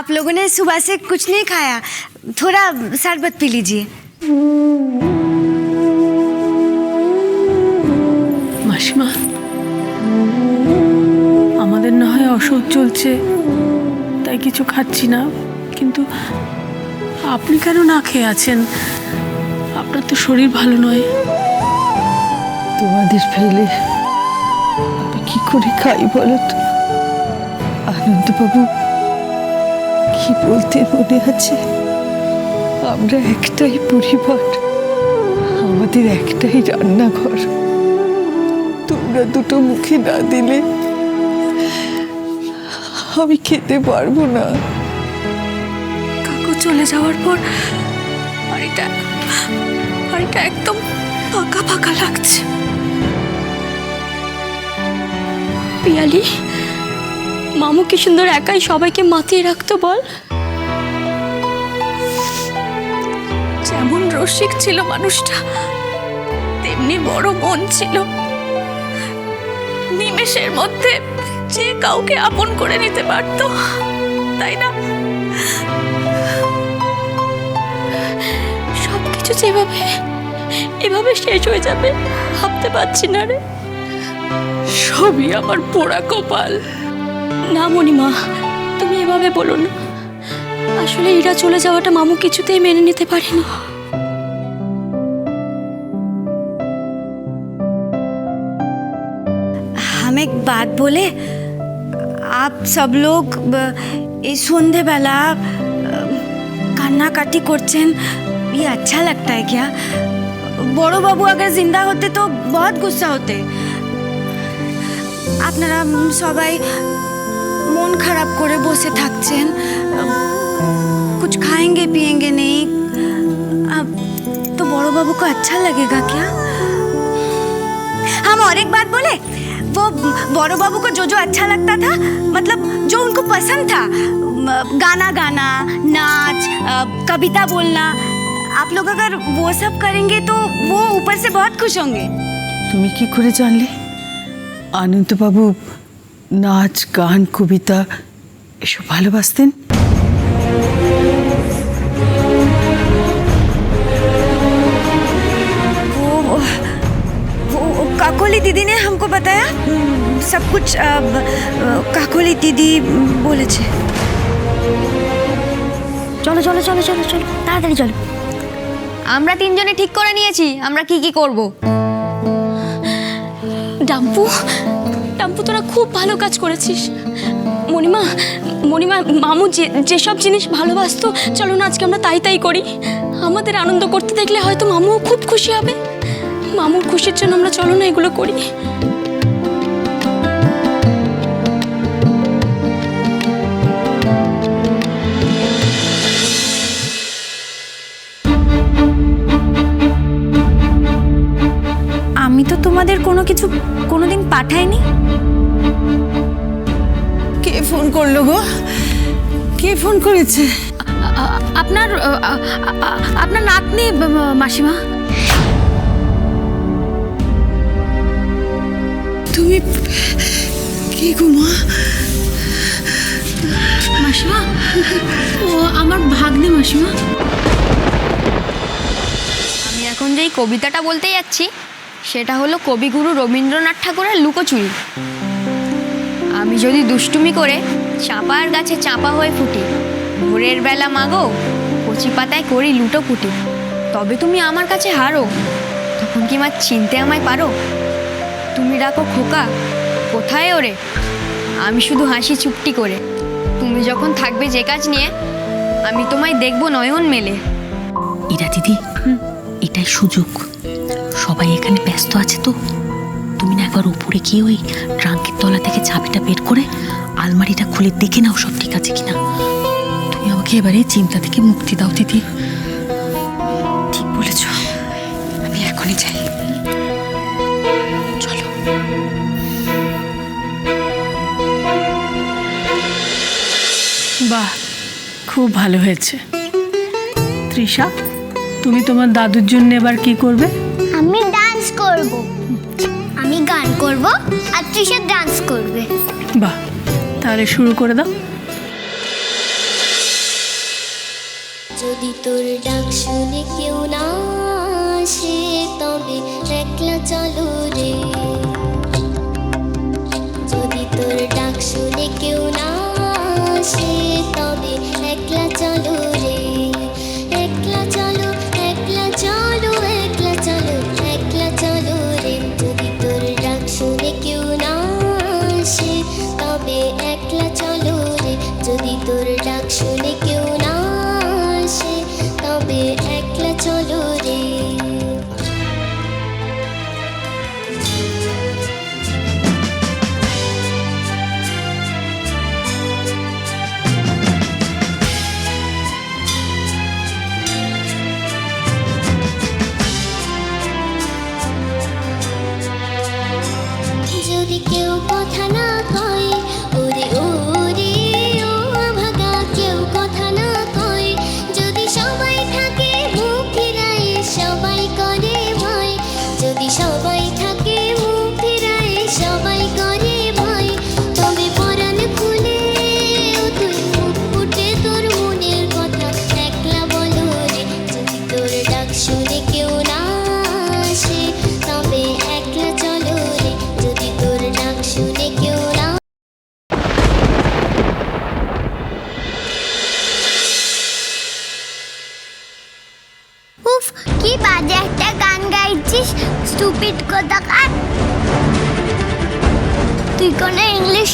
आप लोगों ने सुबह से कुछ नहीं खाया थोड़ा शरबत पी लीजिए মাসিমা আমাদের না হয় অসুখ চলছে তাই কিছু খাচ্ছি না কিন্তু আপনি কেন না খেয়ে আছেন আপনার তো শরীর ভালো নয় তোমাদের ফেলে আমি কি করে খাই বলো তো আনন্দবাবু কি বলতে মনে আছে? আমরা একটাই পরিবার। আমাদের একটাই রান্নাঘর। তোমরা দুটো মুখে না দিলে আমি খেতে পারব না। কাকু চলে যাওয়ার পর বাড়িটা বাড়িটা একদম ফাঁকা ফাঁকা লাগছে। পিয়ালি মামু কি সুন্দর একাই সবাইকে মাতিয়ে রাখতো বল? যেমন রসিক ছিল মানুষটা, তেমনি বড় মন ছিল। নিমেষের মধ্যে যে কাউকে আপন করে নিতে পারতো, তাই না? সবকিছু যেভাবে, এভাবে শেষ হয়ে যাবে, ভাবতে পারছি না রে। সবই আমার পোড়া কপাল। না মণিমা তুমি এভাবে বলো না আসলে এরা চলে যাওয়াটা মামু কিছুতেই মেনে নিতে পারেনি हम एक बात बोले आप सब लोग ब- এই সন্ধেবেলা কান্নাকাটি করছেন ये अच्छा लगता है क्या বড় বাবু अगर जिंदा होते तो बहुत गुस्सा होते আপনারা উম, সবাই মন খারাপ করে বসে থাকছেন कुछ खाएंगे पिएंगे नहीं अब तो बड़ो बाबू को अच्छा लगेगा क्या हम और एक बात बोले वो बड़ो बाबू को जो जो अच्छा लगता था मतलब जो उनको पसंद था म, गाना गाना नाच अ, कविता बोलना आप लोग अगर वो सब करेंगे तो वो ऊपर से बहुत खुश होंगे তুমি কি করে জানলে আনন্দবাবু নাচ গান কবিতা এসব ভালোবাসতেন वो वो वो काकोली दीदी ने हमको बताया उम, सब कुछ अ, ब- अ, काकोली दीदी उम, বলেছে চলো চলো চলো চলো চলো তাড়াতাড়ি চলো আমরা তিনজনে ঠিক করে নিয়েছি আমরা কি কি করব ডাম্পু ডাম্পু, তোরা খুব ভালো কাজ করেছিস। মণিমা মণিমা, মামু, যে, যেসব জিনিস ভালোবাসতো, চলো না, আজকে আমরা তাই তাই করি। আমাদের আনন্দ করতে দেখলে হয়তো মামুও খুব খুশি হবে। মামুর খুশির জন্য আমরা চলো না এগুলো করি। তোমাদের কোনো কিছু কোনোদিন পাঠায়নি? কে ফোন করল গো? কে ফোন করেছে? আপনার আপনার নাতনি মাসিমা? তুমি কি গো মা? মাসিমা ও আমার ভাগ্নে মাসিমা। আমি এখন যেই কবিতাটা বলতে যাচ্ছি সেটা হলো কবিগুরু রবীন্দ্রনাথ ঠাকুরের লুকোচুরি। আমি যদি দুষ্টুমি করে চাপার গাছে চাপা হয়ে ফুটি ভোরের বেলা মাগো কচি পাতায় করি লুটো ফুটি তবে তুমি আমার কাছে হারো তখন কি মা চিনতে আমায় পারো? তুমি ডাকো খোকা কোথায় ওরে? আমি শুধু হাসি চুপটি করে তুমি যখন থাকবে যে কাজ নিয়ে আমি তোমায় দেখব নয়ন মেলে। ইরা দিদি এটাই সুযোগ। সবাই এখানে ব্যস্ত আছে তো। তুমি না একবার উপরে গিয়ে ওই ট্রাঙ্কের তলা থেকে চাবিটা বের করে আলমারিটা খুলে দেখে নাও সব ঠিক আছে কিনা। তুমি আমাকে এবারে চিন্তা থেকে মুক্তি দাও দিদি। ঠিক বলেছ। আমি এখনই যাই। চলো। বাহ খুব ভালো হয়েছে। তৃষা তুমি তোমার দাদুর জন্য এবার কি করবে? আমি ডান্স করব। আমি গান করব আর তৃষা ডান্স করবে। বাহ তাহলে শুরু করে দাও। যদি তোর ডাক শুনে কেউ না আসে তবে একলা চলো রে। যদি তোর ডাক শুনে কেউ না আসে তবে একলা চলো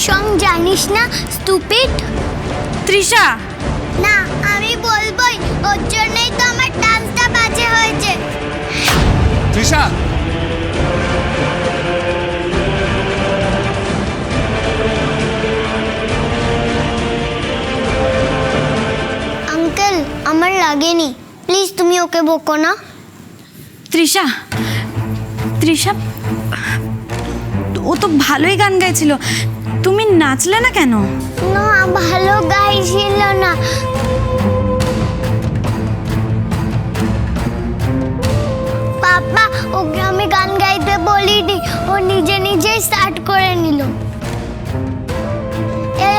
সং জানিস না স্টুপিড তৃষা! না আমি বলবোই ওর জন্যই তো আমার ডান্সটা বাজে হয়েছে। তৃষা! আঙ্কেল আমার লাগেনি। প্লিজ তুমি ওকে বকো না। তৃষা! তৃষা ও তো ভালোই গান গাইছিল। তুমি নাচলে না কেন? না ভালো গাইছিল না। পাপা ওকে আমি গান গাইতে বলিনি ও নিজে নিজেই স্টার্ট করে নিল। এ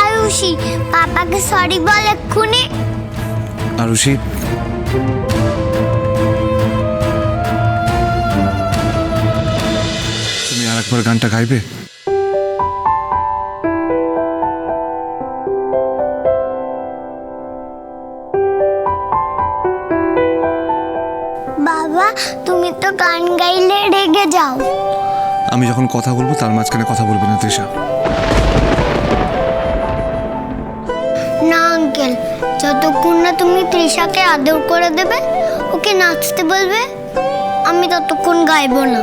আয়ুষি পাপাকে সরি বল এক্ষুনি। আরুষি তুমি আর একবার গানটা গাইবে? তুমি তো গান গাইলে রেগে যাও। আমি যখন কথা বলব তার মাঝখানে কথা বলবে না তৃষা। না আঙ্কেল। যতক্ষণ না তুমি তৃষাকে আদর করে দেবে ওকে নাচতে বলবে আমি ততক্ষণ গাইবো না।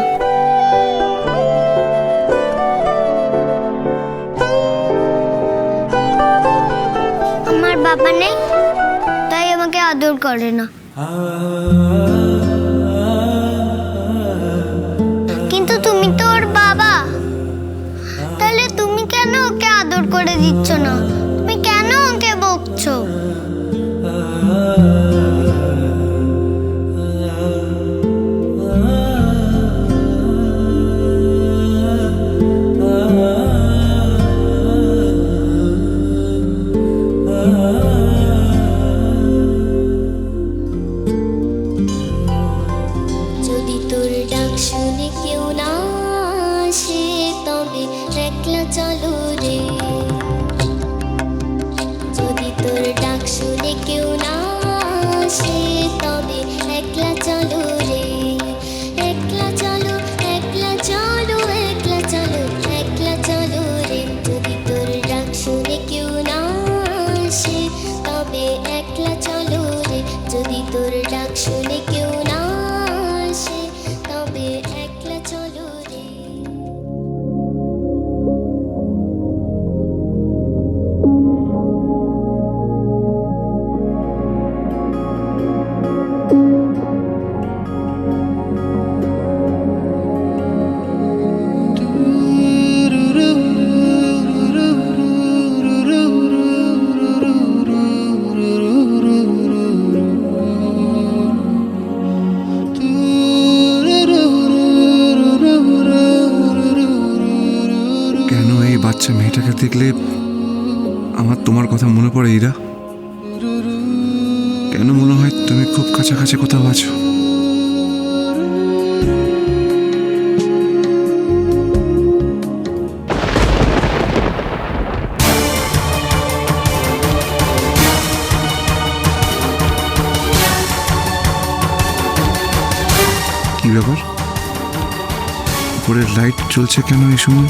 আমার বাবা নেই তাই আমাকে আদর করে না। মেয়েটাকে দেখলে আমার তোমার কথা মনে পড়ে, ইরা। কেন মনে হয় তুমি খুব কাছাকাছি কোথাও আছো? কি ব্যাপার? উপরের লাইট চলছে কেন এই সময়?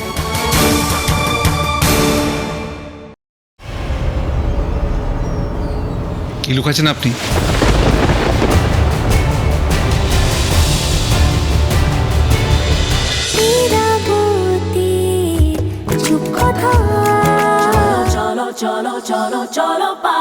কি লুকাচ্ছেন আপনি? চলো চলো চলো চলো পাল্টাই